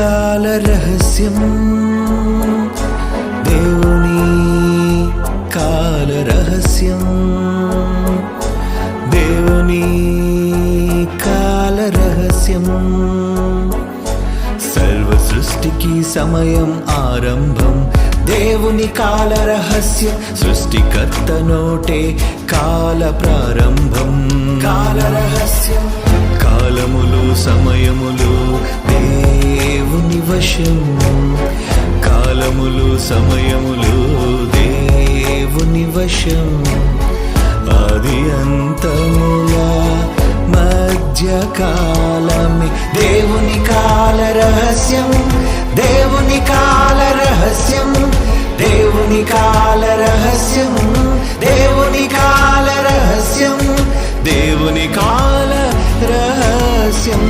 కాల రహస్యం. దేవుని కాల రహస్యం. దేవుని కాల రహస్యం. సర్వ సృష్టికి సమయం ఆరంభం. దేవుని కాల రహస్యం. సృష్టికర్త నోటే కాల ప్రారంభం. కాల రహస్యం. కాలములు సమయములు దేవుని కాలములు సమయములు దేవుని వశం ఆది అంతముల మధ్యకాలమే. దేవుని కాల రహస్యం దేవుని కాల రహస్యం దేవుని కాల రహస్యం దేవుని కాల రహస్యం దేవుని కాల రహస్యం